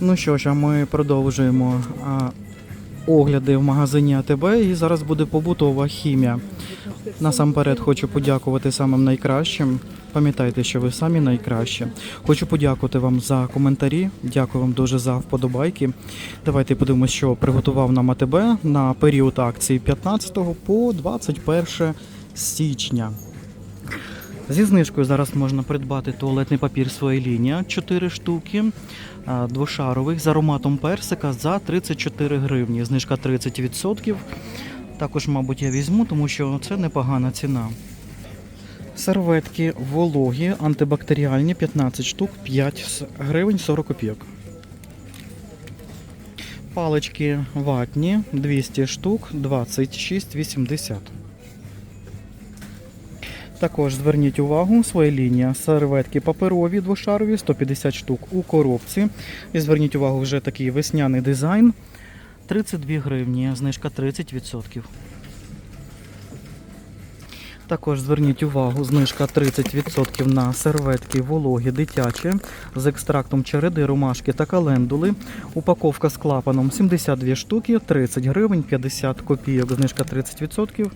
Ну що ж, а ми продовжуємо а, огляди в магазині АТБ і зараз буде побутова хімія. Насамперед хочу подякувати самим найкращим. Пам'ятайте, що ви самі найкращі. Хочу подякувати вам за коментарі. Дякую вам дуже за вподобайки. Давайте подивимося, що приготував нам АТБ на період акції 15 по 21 січня. Зі знижкою зараз можна придбати туалетний папір своєї лінії 4 штуки двошарових з ароматом персика за 34 гривні. Знижка 30%. Також, мабуть, я візьму, тому що це непогана ціна. Серветки вологі, антибактеріальні 15 штук, 5 гривень 40 копійок. Палички ватні 200 штук, 26,80. Також зверніть увагу, своя лінія серветки паперові двошарові 150 штук у коробці. І зверніть увагу, вже такий весняний дизайн. 32 гривні, знижка 30%. Також зверніть увагу, знижка 30% на серветки вологі дитячі з екстрактом череди, ромашки та календули. Упаковка з клапаном 72 штуки, 30 гривень, 50 копійок, знижка 30%.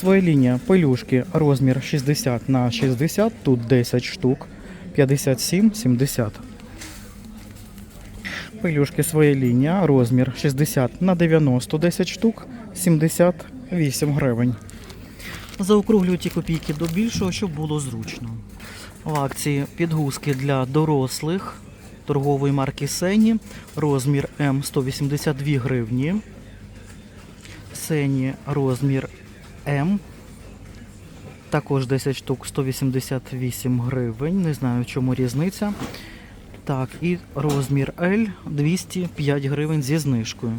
Своя лінія пелюшки розмір 60 на 60, тут 10 штук, 57,70. Пелюшки своя лінія, розмір 60 на 90, 10 штук, 78 гривень. Заокруглюю ті копійки до більшого, щоб було зручно. В акції підгузки для дорослих торгової марки Сені, розмір М 182 гривні. Сені розмір М. Також 10 штук 188 гривень. Не знаю, в чому різниця. Так, і розмір L 205 гривень зі знижкою.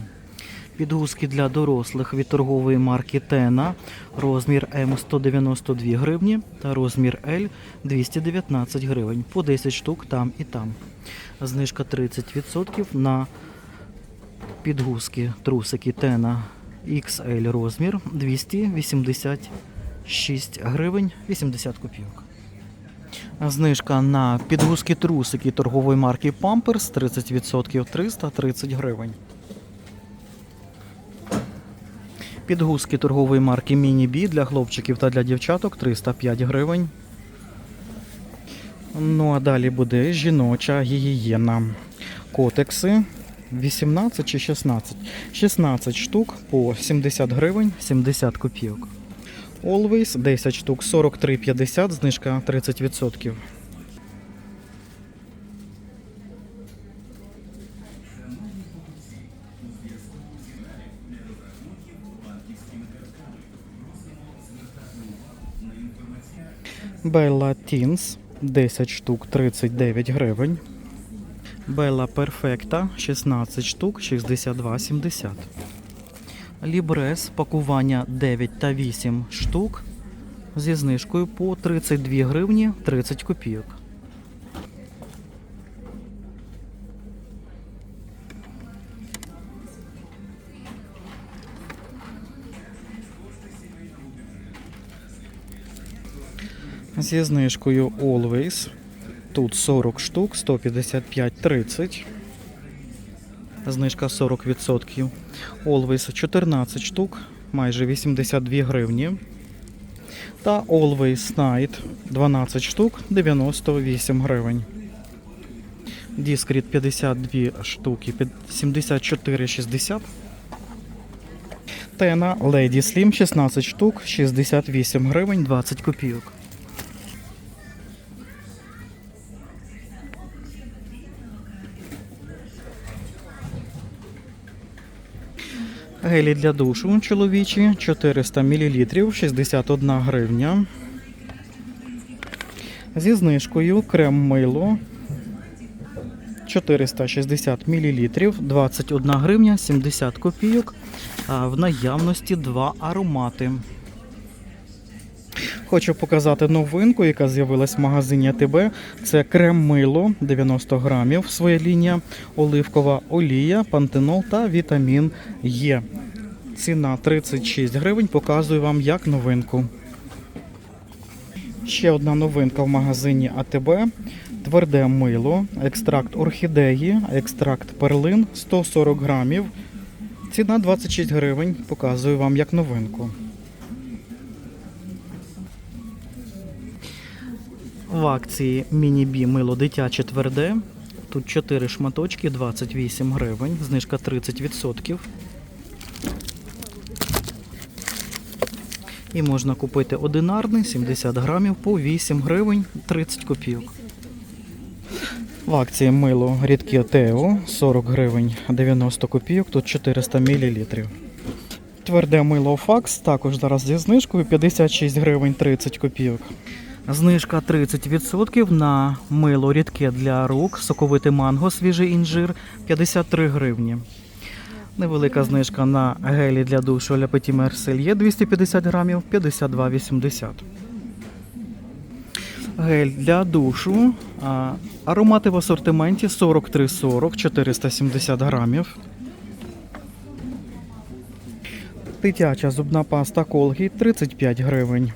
Підгузки для дорослих від торгової марки Тена. Розмір М 192 гривні та розмір L 219 гривень. По 10 штук там і там. Знижка 30% на підгузки трусики Тена XL розмір 286 гривень 80 копійок. Знижка на підгузки трусики торгової марки Pampers 30% 330 гривень. Підгузки торгової марки Mini B для хлопчиків та для дівчаток 305 гривень. Ну а далі буде жіноча гігієна. Котекси 18 чи 16? 16 штук по 70 гривень 70 копійок. Always 10 штук 43,50, знижка 30%. Bella Teens 10 штук 39 гривень. Bella Perfecta 16 штук 62,70. Лібрес пакування 9 та 8 штук зі знижкою по 32 гривні 30 копійок. Зі знижкою Always. Тут 40 штук, 155,30. Знижка 40%. Always 14 штук, майже 82 гривні. Та Always Night 12 штук, 98 гривень. Discreet 52 штуки, 74,60. Тена Lady Slim 16 штук, 68 гривень, 20 копійок. Гелі для душу чоловічі 400 мл 61 гривня. Зі знижкою крем мило 460 мл 21 гривня 70 копійок. В наявності два аромати. Хочу показати новинку, яка з'явилась в магазині АТБ. Це крем мило 90 грамів, своя лінія, оливкова олія, пантенол та вітамін Е. Ціна 36 гривень. Показую вам як новинку. Ще одна новинка в магазині АТБ. Тверде мило, екстракт орхідеї, екстракт перлин 140 грамів. Ціна 26 гривень. Показую вам як новинку. В акції міні-бі мило дитяче тверде. Тут 4 шматочки, 28 гривень, знижка 30%. І можна купити одинарний 70 грамів по 8 гривень 30 копійок. В акції мило рідке Тео 40 гривень 90 копійок, тут 400 мл. Тверде мило Факс також зараз зі знижкою 56 гривень 30 копійок. Знижка 30% на мило рідке для рук, соковите манго, свіжий інжир 53 гривні. Невелика знижка на гелі для душу Ля Петі Мерсельє 250 грамів 52,80. Гель для душу. Аромати в асортименті 43,40 470 грамів. Дитяча зубна паста Colgate 35 гривень.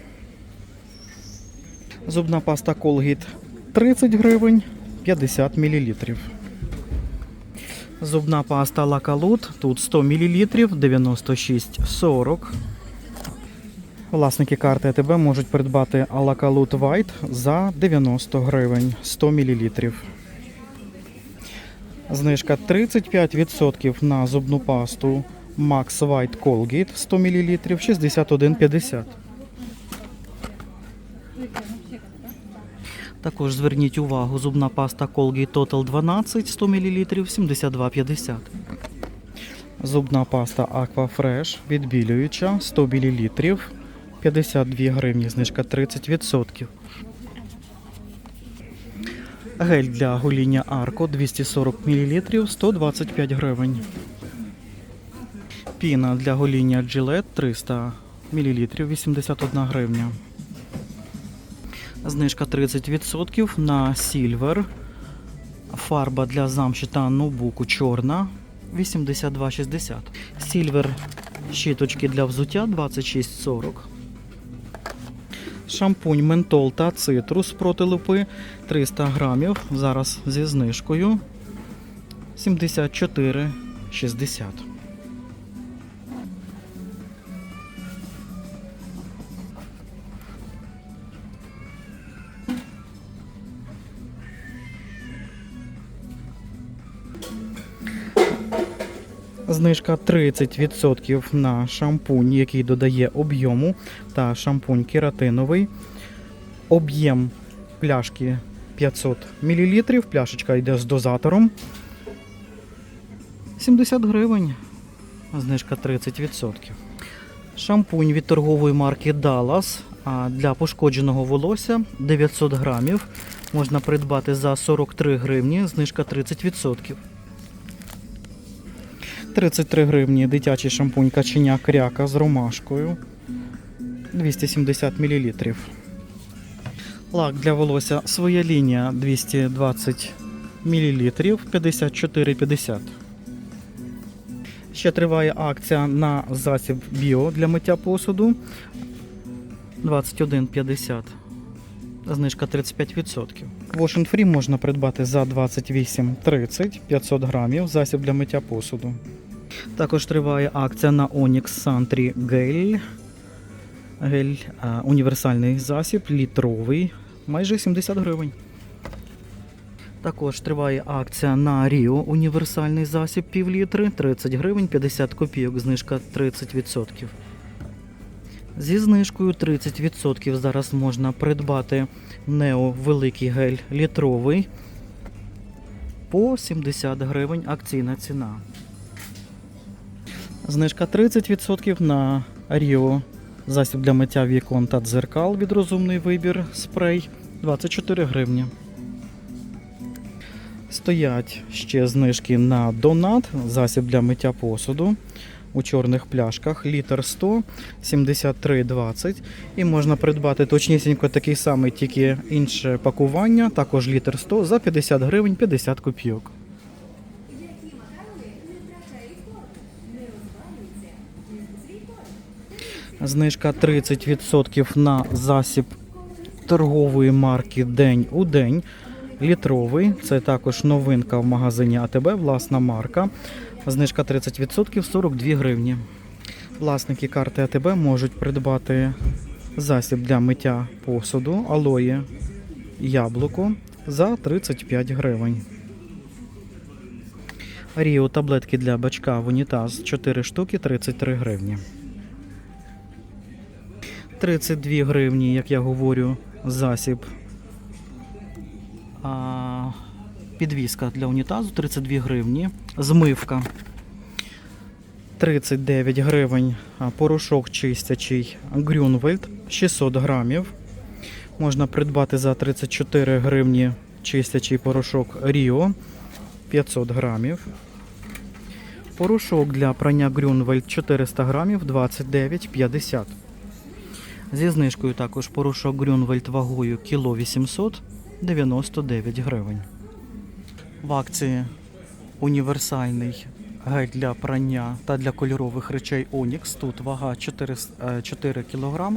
Зубна паста Colgate 30 гривень 50 мл. Зубна паста Лакалут тут 100 мл 96,40. Власники карти АТБ можуть придбати Лакалут White за 90 гривень 100 мл. Знижка 35% на зубну пасту Max White Colgate 100 мл 61,50. Також зверніть увагу, зубна паста Colgate Total 12 100 мл 72,50. Зубна паста Aqua Fresh відбілююча 100 мл 52 гривні, знижка 30%. Гель для гоління Арко 240 мл 125 гривень. Піна для гоління Gillette 300 мл 81 гривня. Знижка 30% на Silver. Фарба для замші та ноутбуку чорна 82,60. Silver щіточки для взуття 26,40. Шампунь ментол та цитрус проти лупи 300 грамів. Зараз зі знижкою 74,60. Знижка 30% на шампунь, який додає об'єму, та шампунь кератиновий. Об'єм пляшки 500 мл. Пляшечка йде з дозатором. 70 гривень. Знижка 30%. Шампунь від торгової марки Dallas для пошкодженого волосся 900 грамів. Можна придбати за 43 гривні, знижка 30%. 33 гривні дитячий шампунь каченя кряка з ромашкою 270 мл. Лак для волосся своя лінія 220 мл 54,50. Ще триває акція на засіб біо для миття посуду 21,50. Знижка 35%. Wash Free можна придбати за 28,30 500 грамів засіб для миття посуду. Також триває акція на Onyx Santry Gel. Гель а, універсальний засіб, літровий, майже 70 гривень. Також триває акція на Rio універсальний засіб пів літри, 30 гривень 50 копійок, знижка 30%. Зі знижкою 30% зараз можна придбати Нео великий гель літровий по 70 гривень акційна ціна. Знижка 30% на Rio засіб для миття вікон та дзеркал від розумний вибір спрей 24 гривні. Стоять ще знижки на донат, засіб для миття посуду у чорних пляшках, літр 100, 73,20. І можна придбати точнісінько такий самий, тільки інше пакування, також літр 100 за 50 гривень 50 копійок. Знижка 30% на засіб торгової марки День у день. літровий. Це також новинка в магазині АТБ, власна марка. Знижка 30% 42 гривні. Власники карти АТБ можуть придбати засіб для миття посуду, алої яблуко за 35 гривень. Ріо таблетки для бачка в унітаз 4 штуки 33 гривні. 32 гривні, як я говорю, засіб. А, підвіска для унітазу 32 гривні. Змивка 39 гривень. Порошок чистячий Грюнвельд 600 грамів. Можна придбати за 34 гривні чистячий порошок Ріо 500 грамів. Порошок для прання Грюнвельд 400 грамів 29,50. Зі знижкою також порошок Грюнвельд вагою кіло 800 99 гривень. В акції універсальний гель для прання та для кольорових речей Onyx. Тут вага 4, е, 4 кг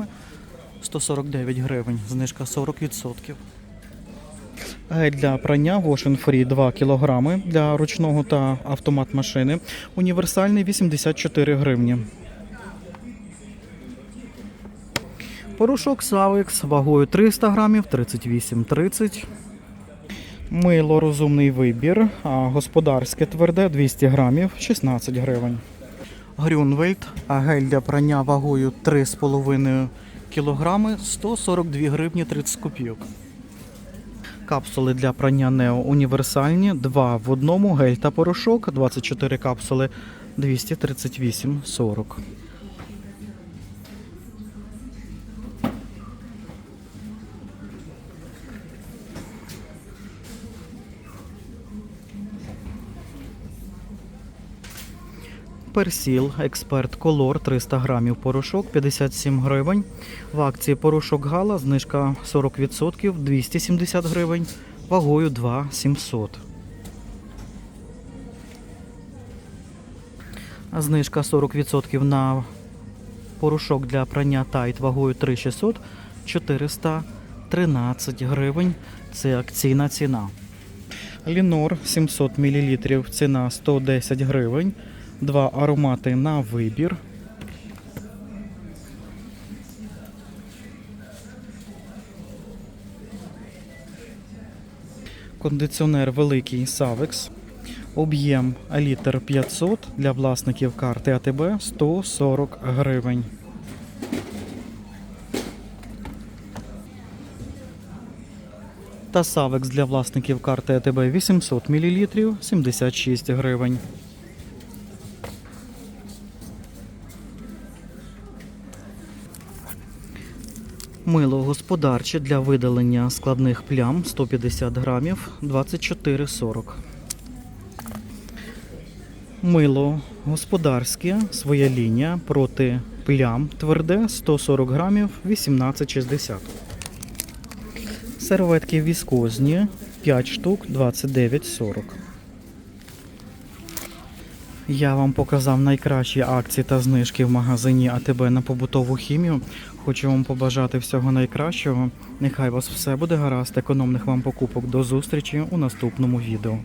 149 гривень, знижка 40%. Гель для прання Wash Free 2 кг для ручного та автомат машини. Універсальний 84 гривні. Порошок Савекс вагою 300 грамів 38,30. Мило розумний вибір. Господарське тверде 200 грамів 16 гривень. Грюнвельд, гель для прання вагою 3,5 кг 142 гривні 30 копійок. Капсули для прання Нео універсальні, 2 в одному, гель та порошок, 24 капсули 238,40. Персіл, експерт Колор 300 грамів порошок 57 гривень. В акції порошок Гала знижка 40% 270 гривень, вагою 2 700. Знижка 40% на порошок для прання тайт вагою 3600 413 гривень. Це акційна ціна. Лінор 700 мл, ціна 110 гривень. Два аромати на вибір. Кондиціонер великий Савекс. Об'єм літр 500 для власників карти АТБ 140 гривень. Та Савекс для власників карти АТБ 800 мл 76 гривень. Мило господарче для видалення складних плям 150 грамів 24,40. Мило господарське, своя лінія проти плям тверде 140 грамів 18,60. Серветки віскозні 5 штук 29,40. Я вам показав найкращі акції та знижки в магазині АТБ на побутову хімію. Хочу вам побажати всього найкращого. Нехай вас все буде гаразд, економних вам покупок. До зустрічі у наступному відео.